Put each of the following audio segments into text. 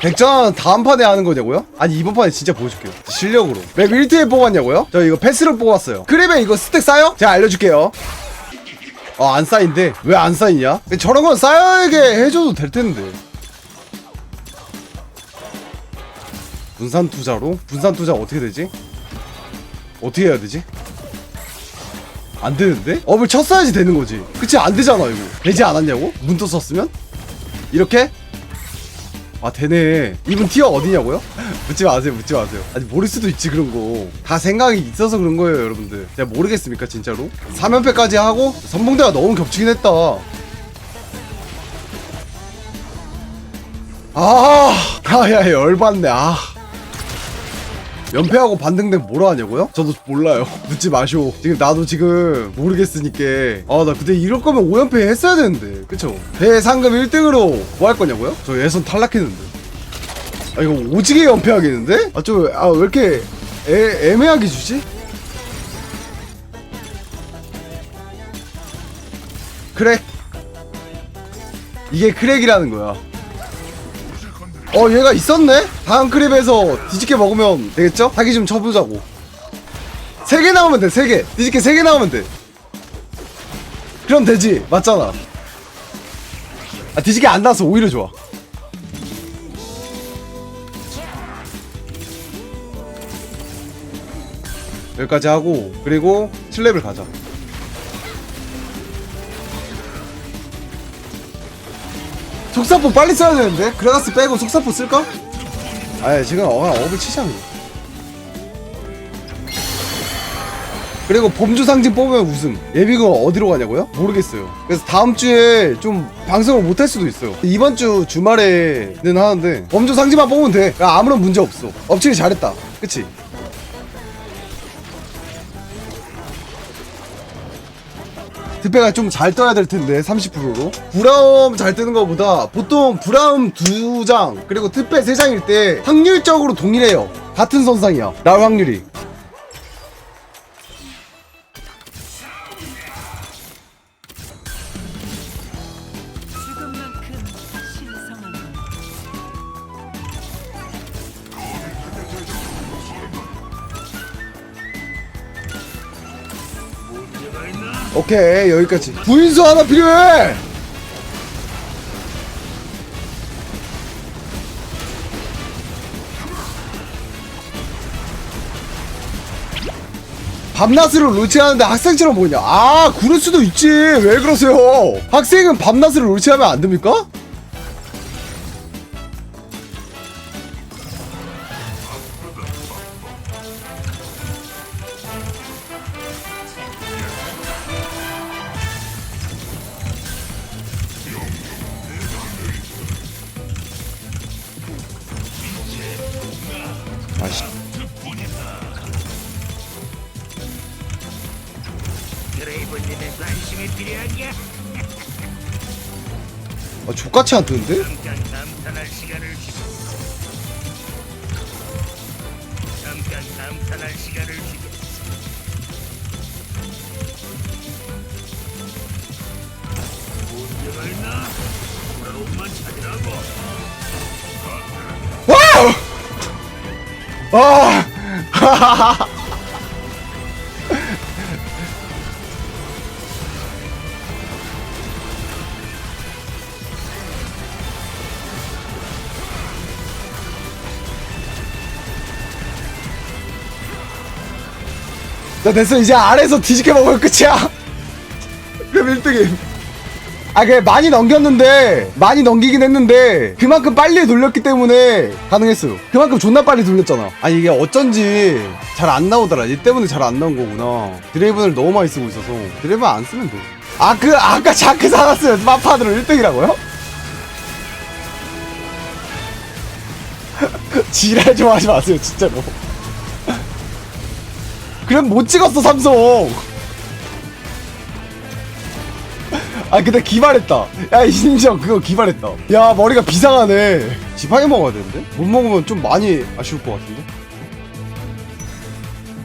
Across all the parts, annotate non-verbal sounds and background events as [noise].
백전 다음 판에 하는 거냐고요? 아니 이번 판에 진짜 보여줄게요 실력으로 맵 1트에 뽑았냐고요? 저 이거 패스로 뽑았어요 크랩에 이거 스택 쌓여? 제가 알려줄게요 어안 쌓인대 왜안 쌓이냐? 저런 건 쌓여게 해줘도 될 텐데 분산 투자로? 분산 투자 어떻게 되지? 어떻게 해야 되지? 안 되는데? 업을 쳤어야지 되는 거지 그치 안 되잖아 이거 되지 않았냐고? 문도 썼으면? 이렇게? 아 되네. 이분 티어 어디냐고요? [laughs] 묻지 마세요 묻지 마세요. 아니 모를 수도 있지 그런 거 다 생각이 있어서 그런 거예요 여러분들. 제가 모르겠습니까 진짜로? 3연패까지 하고? 선봉대가 너무 겹치긴 했다. 아, 아야 열받네. 아 연패하고 반등된 뭐라 하냐고요? 저도 몰라요 [laughs] 묻지 마쇼 지금 나도 지금 모르겠으니까 아 나 근데 이럴 거면 5연패 했어야 되는데 그쵸? 대상금 1등으로 뭐 할 거냐고요? 저 예선 탈락했는데 아 이거 오지게 연패하겠는데? 아 좀 아 왜 이렇게 애, 애매하게 주지? 크랙 이게 크랙이라는 거야 어 얘가 있었네? 다음 크립에서 뒤집게 먹으면 되겠죠? 사기 좀 쳐보자고. 3개 나오면 돼 3개. 뒤집게 3개 나오면 돼. 그럼 되지. 맞잖아. 아 뒤집게 안 나와서 오히려 좋아. 여기까지 하고 그리고 7렙을 가자 속사포 빨리 써야 되는데? 그라가스 빼고 속사포 쓸까? 아예 지금 어, 업을 치자고 그리고 범주 상징 뽑으면 우승 예비군 어디로 가냐고요? 모르겠어요 그래서 다음 주에 좀 방송을 못 할 수도 있어요 이번 주 주말에는 하는데 범주 상징만 뽑으면 돼 아무런 문제 없어 업체이 잘했다 그치? 드페가 좀 잘 떠야 될 텐데 30%로. 브라움 잘 뜨는 것보다 보통 브라움 두 장 그리고 트페 세 장일 때 확률적으로 동일해요. 같은 선상이야. 나올 확률이 오케이 여기까지. 부인수 하나 필요해! 밤낮으로 롤치하는데 학생처럼 보이냐? 아 그럴 수도 있지. 왜 그러세요? 학생은 밤낮으로 롤치하면 안 됩니까? 라운만 찾으라고 와우! 아! [laughs] [laughs] 자 됐어 이제 아래에서 뒤집게 먹으면 끝이야. 그럼 1등임 아 그래 많이 넘겼는데 많이 넘기긴 했는데 그만큼 빨리 돌렸기 때문에 가능했어요. 그만큼 존나 빨리 돌렸잖아. 아니 이게 어쩐지 잘 안 나오더라. 얘 때문에 잘 안 나온 거구나. 드레이븐을 너무 많이 쓰고 있어서. 드레이븐 안 쓰면 돼 아 그 아까 자크 사놨어요 마파드로 1등이라고요? [laughs] 지랄 좀 하지 마세요 진짜로 그럼 못 찍었어 삼성 아 근데 기발했다 야 인정 그거 기발했다 야 머리가 비상하네 지팡이 먹어야 되는데? 못 먹으면 좀 많이 아쉬울 것 같은데?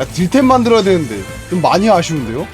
야 딜템 만들어야 되는데 좀 많이 아쉬운데요?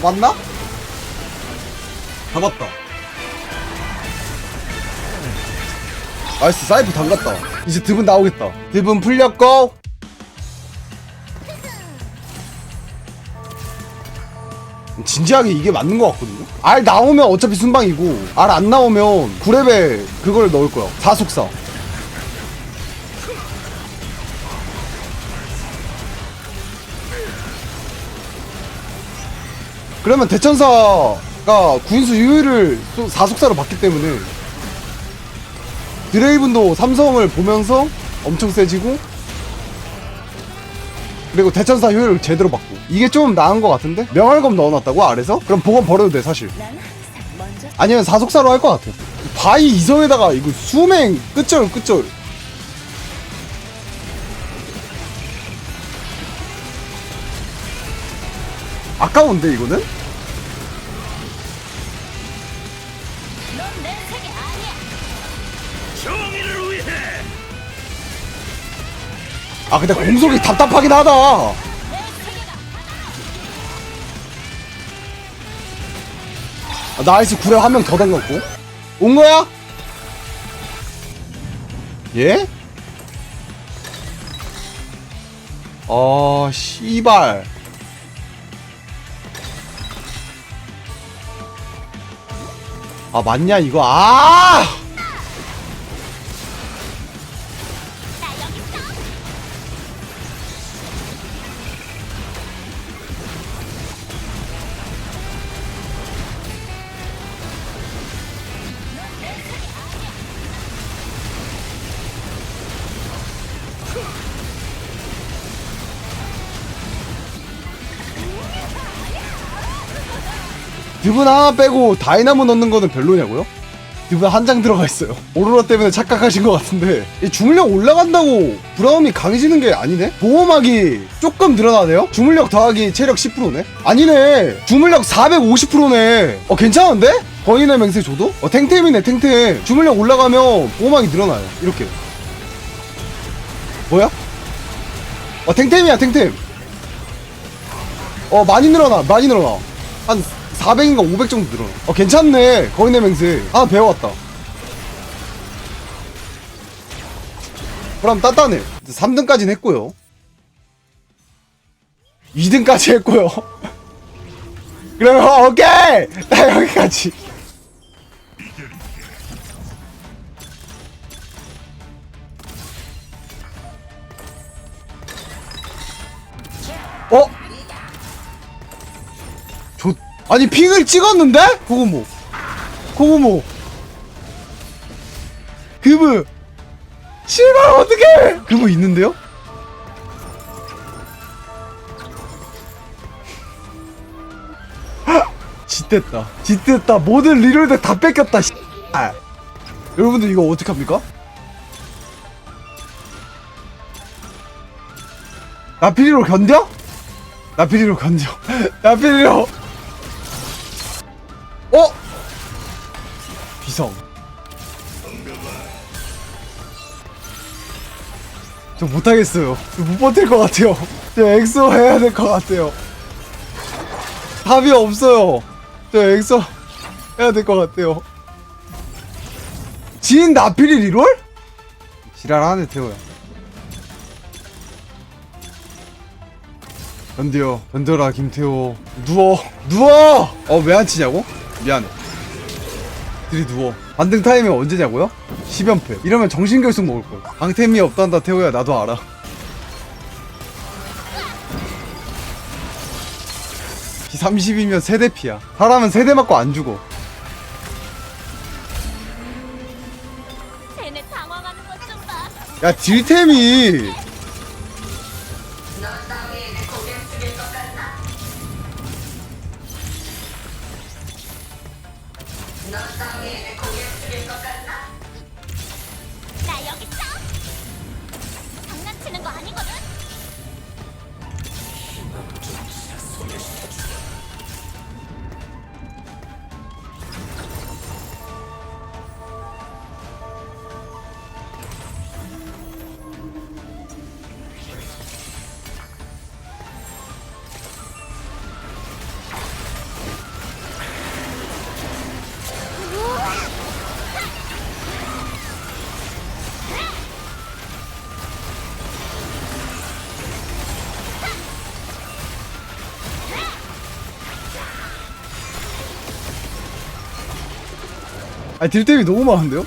잡았나? 잡았다. 나이스 사이프 담갔다. 이제 드분 나오겠다. 드분 풀렸고. 진지하게 이게 맞는 것 같거든요? 알 나오면 어차피 순방이고 알 안 나오면 9렙에 그걸 넣을 거야. 사속사 그러면 대천사가 구인수 유일을 또 사속사로 받기 때문에 드레이븐도 삼성을 보면서 엄청 세지고 그리고 대천사 효율을 제대로 받고 이게 좀 나은 것 같은데? 명월검 넣어놨다고 아래서? 그럼 보건 버려도 돼 사실 아니면 사속사로 할 것 같아 바위 이성에다가 이거 수맹 끝절 끝절 아까운데 이거는? 아 근데 공속이 답답하긴 하다 아, 나이스 구레 한 명더 담갔고 온 거야? 예? 아 씨발 아 맞냐 이거? 아 드분 하나 빼고 다이나모 넣는 거는 별로냐고요? 드분 한 장 들어가 있어요 오로라 때문에 착각하신 것 같은데 이 주물력 올라간다고 브라움이 강해지는 게 아니네? 보호막이 조금 늘어나네요? 주물력 더하기 체력 10%네? 아니네 주물력 450%네 어 괜찮은데? 거인의 맹세 줘도? 어 탱템이네 탱템 주물력 올라가면 보호막이 늘어나요 이렇게 뭐야? 어 탱템이야 탱템 어 많이 늘어나 많이 늘어나 한 400인가 500 정도 늘어나. 어 괜찮네. 거인의 맹세. 하나 배워왔다. 그럼 단단해 3등까지는 했고요. 2등까지 했고요. [laughs] 그러면 어, 오케이! 나 여기까지 아니 핑을 찍었는데? 고구모 고구모 그브 씨발 어떡해 그브 있는데요? [laughs] 짓됐다 짓됐다 모든 리롤덱 다 뺏겼다 씨. 아. 여러분들 이거 어떡합니까? 나피리로 견뎌? 나피리로 견뎌 [laughs] 나피리로 비성 저 못하겠어요. 저못 버틸 것 같아요. 저 엑소 해야 될 것 같아요. 답이 없어요. 저 엑소 해야 될 것 같아요. 진 나필이 리롤? 지랄하네 태호야. 견뎌 견뎌라 김태호. 누워 누워! 어왜 안 치냐고? 미안해 들이 누워. 반등 타이밍 언제냐고요? 10연패. 이러면 정신결석 먹을 거야 방템이 없단다 태호야 나도 알아. 피 30이면 세대 피야. 사람은 세대 맞고 안 죽어. 야 딜템이 아니 딜템이 너무 많은데요?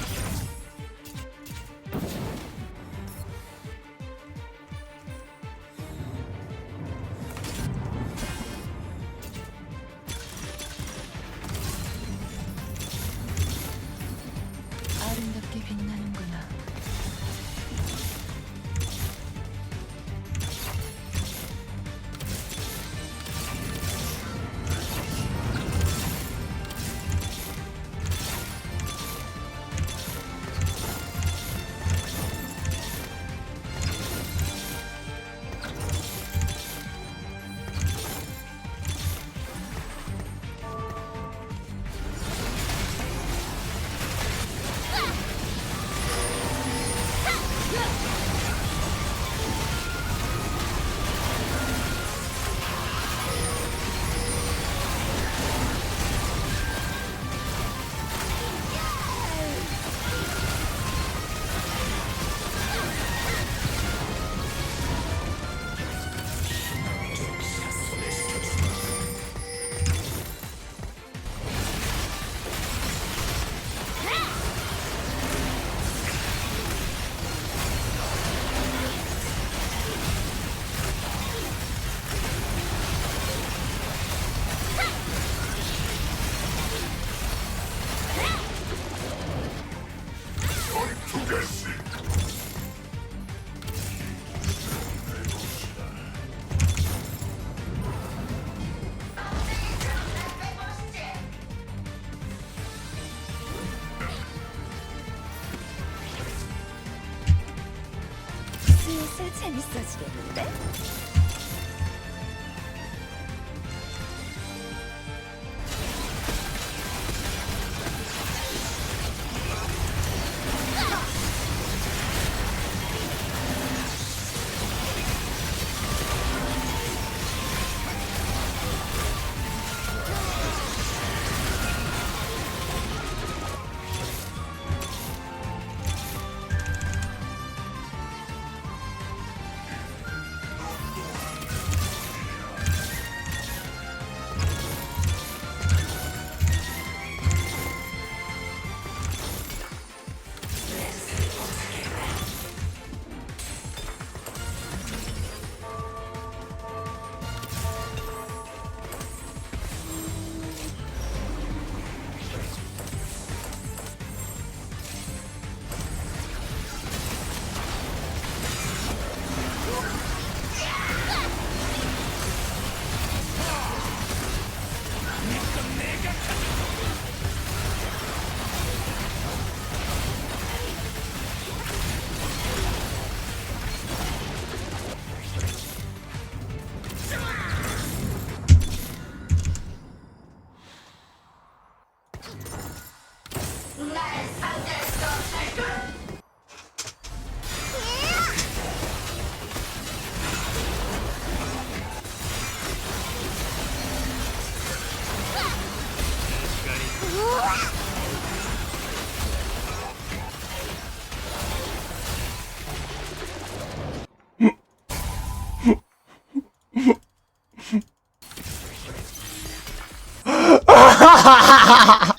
슬슬 재밌어지겠는데? Ha ha ha ha!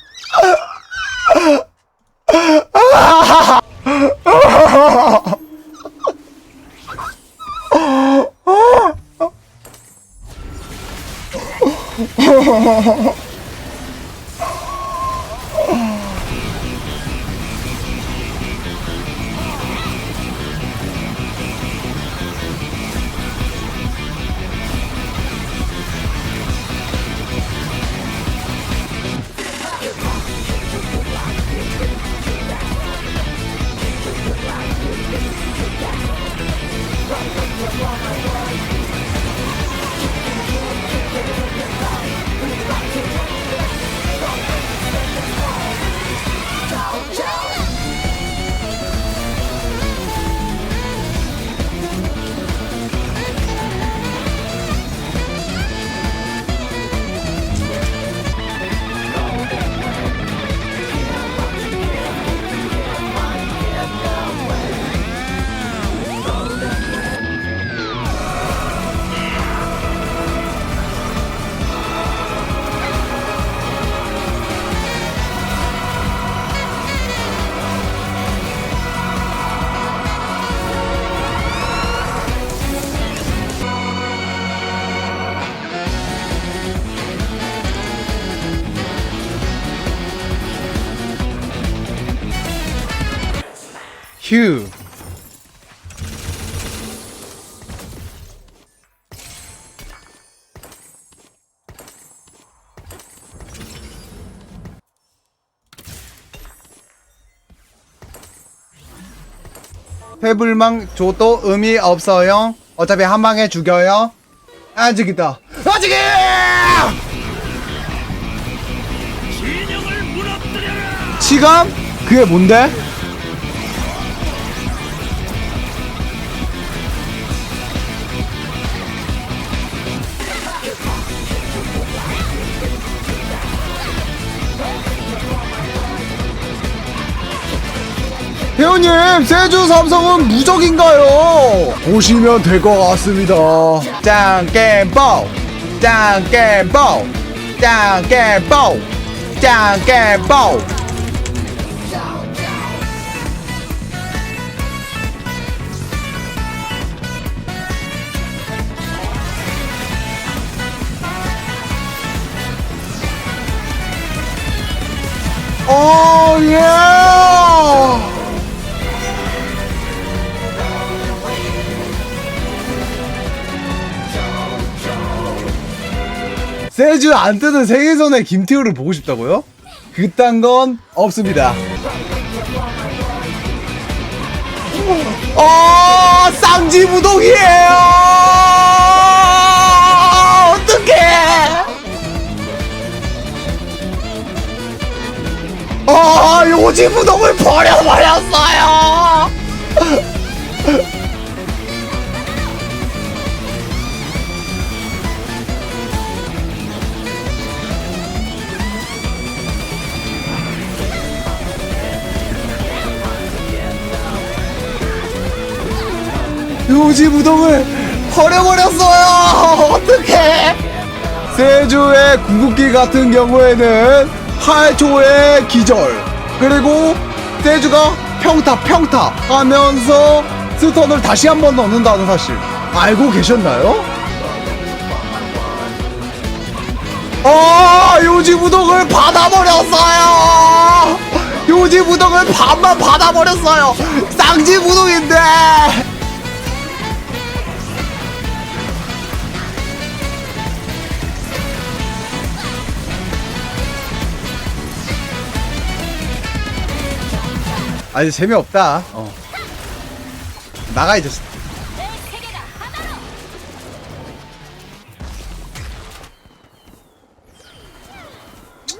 휴. 해불망 줘도 의미 없어요. 어차피 한 방에 죽여요. 아직이다. 아직이! 치감? 그게 뭔데? 회원님, 세주 삼성은 무적인가요? 보시면 될 것 같습니다. 짱깨뽀! 짱깨뽀! 짱깨뽀! 짱깨뽀! 오, 예! 세주 안 뜨는 생일선의 김태우를 보고 싶다고요? 그딴 건 없습니다. 어, 쌍지무동이에요! 어떡해! 아, 요지무동을 버려버렸 무동을 버려버렸어요! 어떡해! 세주의 궁극기 같은 경우에는 8초의 기절 그리고 세주가 평타 평타 하면서 스턴을 다시 한 번 넣는다는 사실 알고 계셨나요? 아 요지무덕을 받아버렸어요 요지무덕을 반만 받아버렸어요 쌍지무덕인데 아니 재미없다. 어. 나가 이제